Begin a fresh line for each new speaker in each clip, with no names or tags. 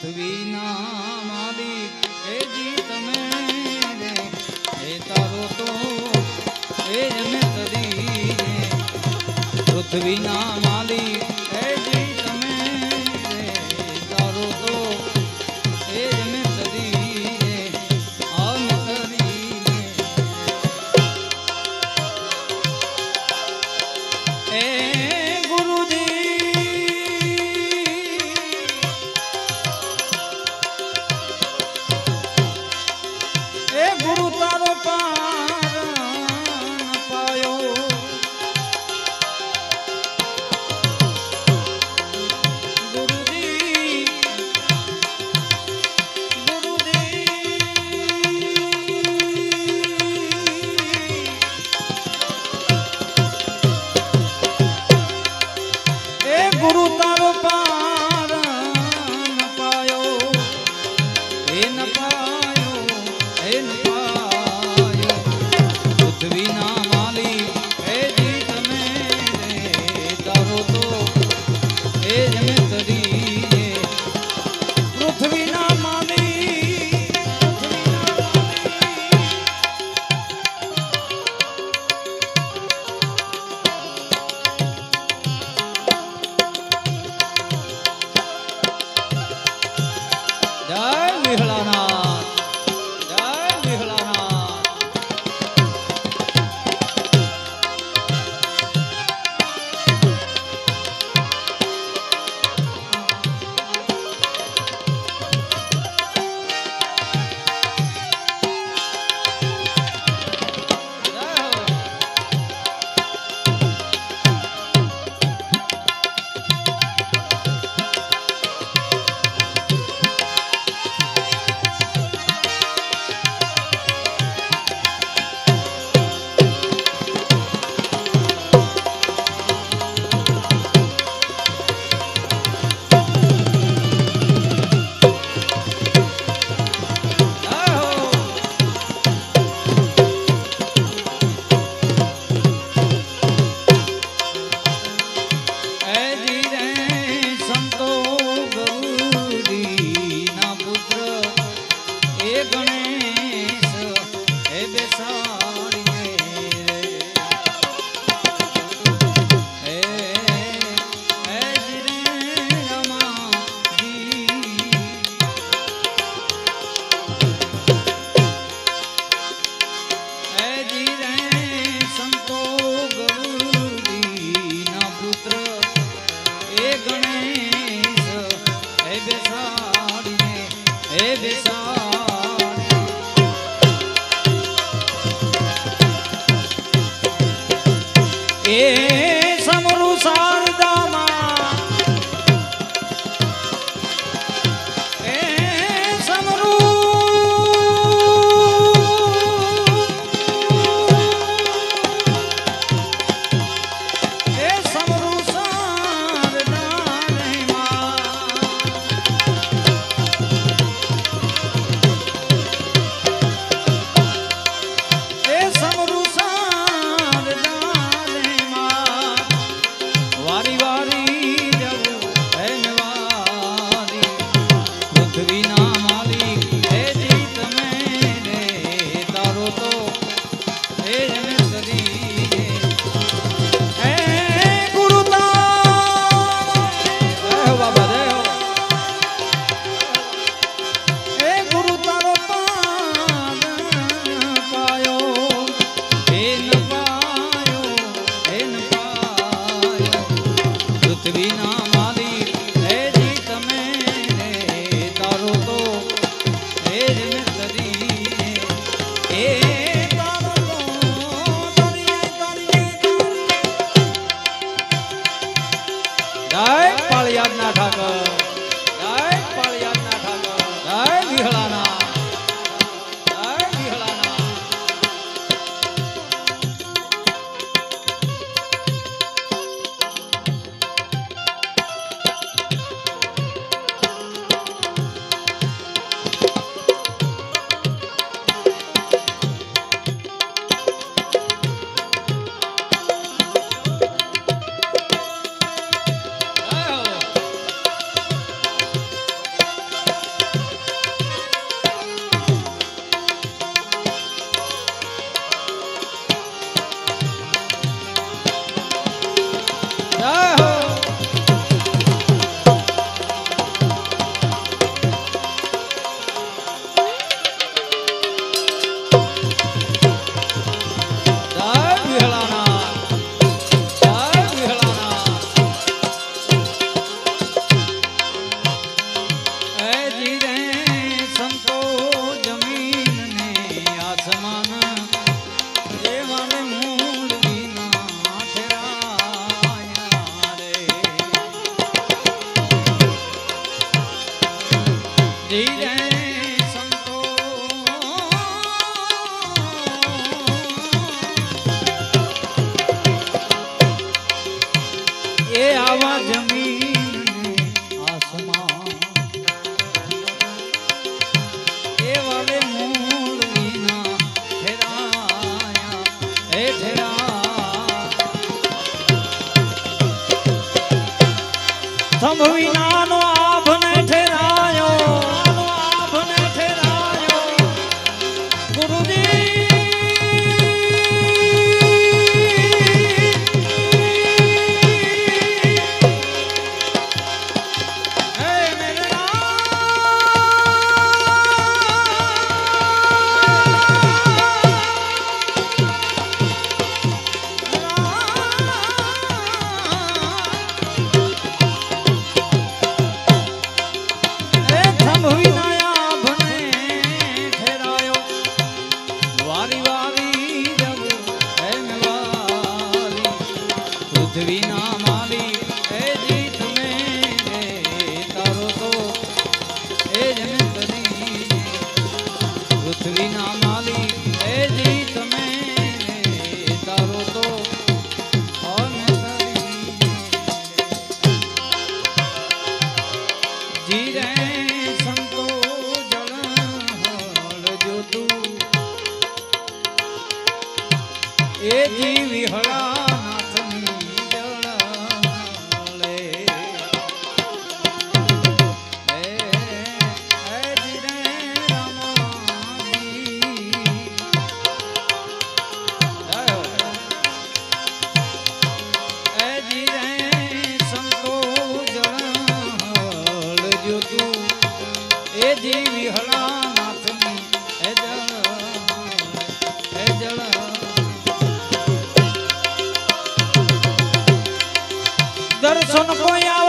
પૃથ્વીના માલિક એ જી તમે રે એ તારો તો એ गुण yeah. ઠેઠરા સંભવી ના હજી વિહળા નાથની હે જળ હે જળ. દર્શન કોયા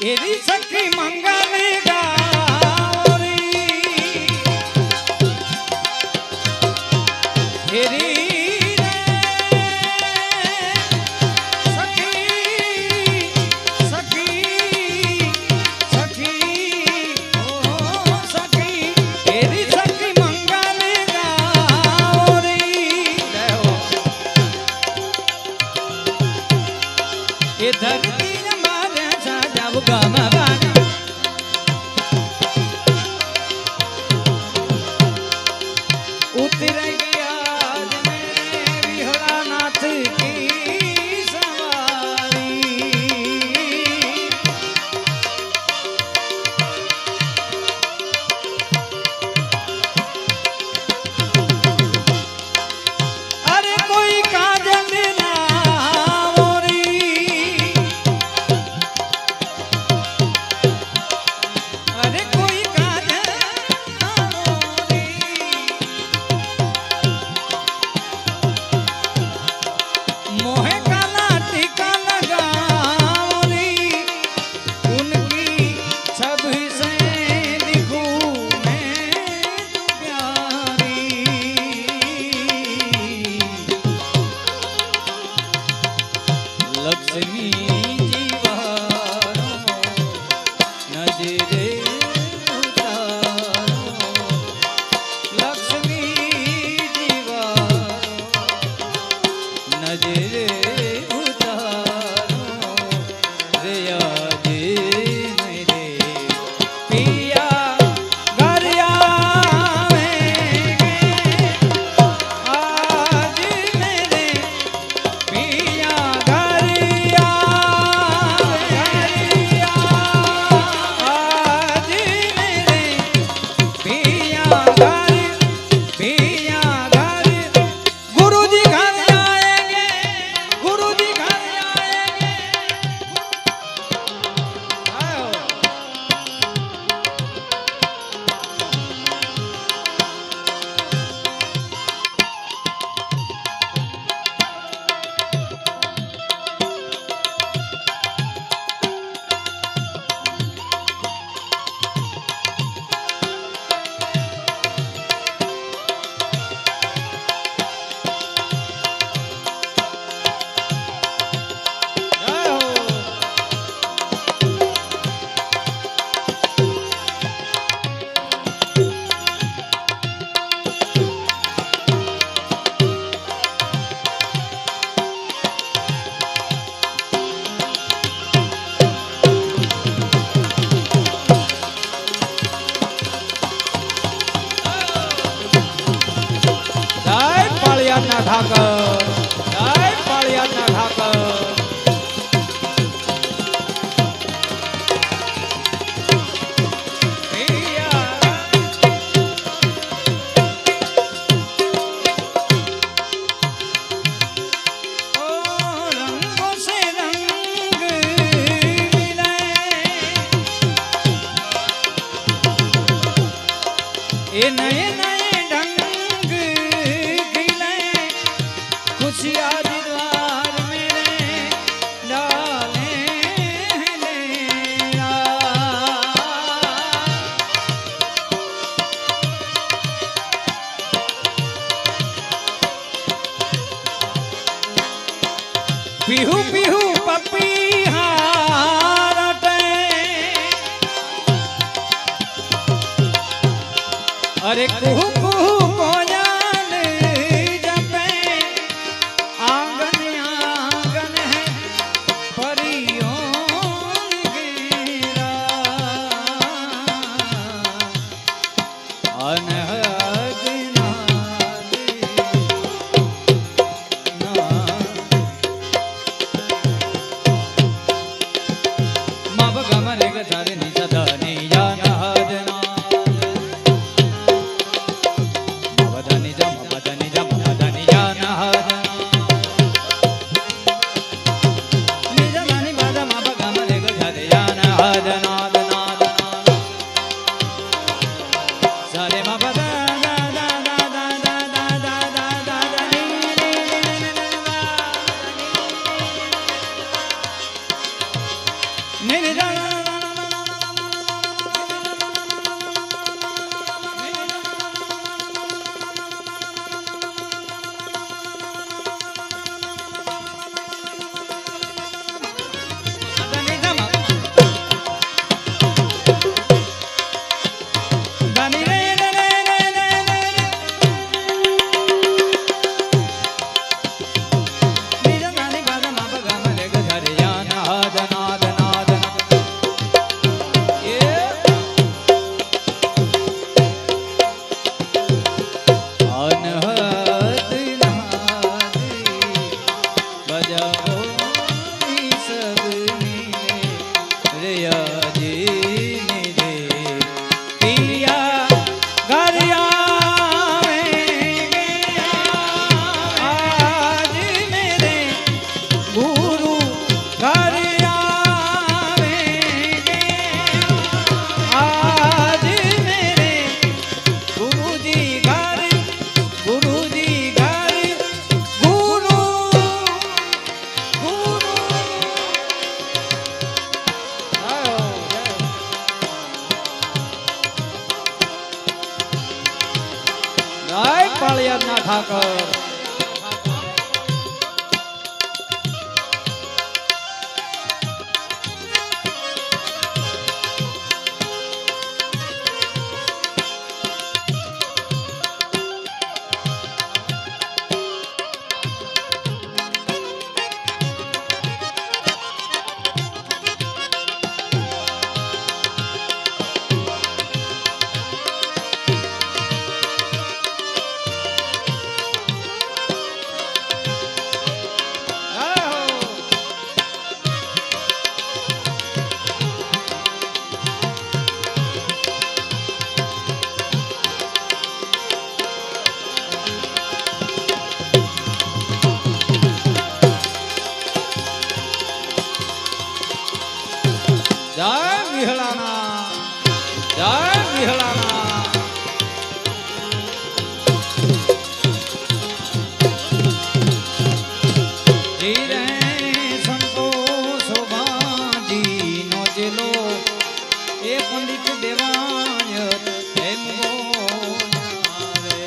એવી સખી મંગા અરે કુહુ मेरे પંડિત દેવાય એમ બોલાવે.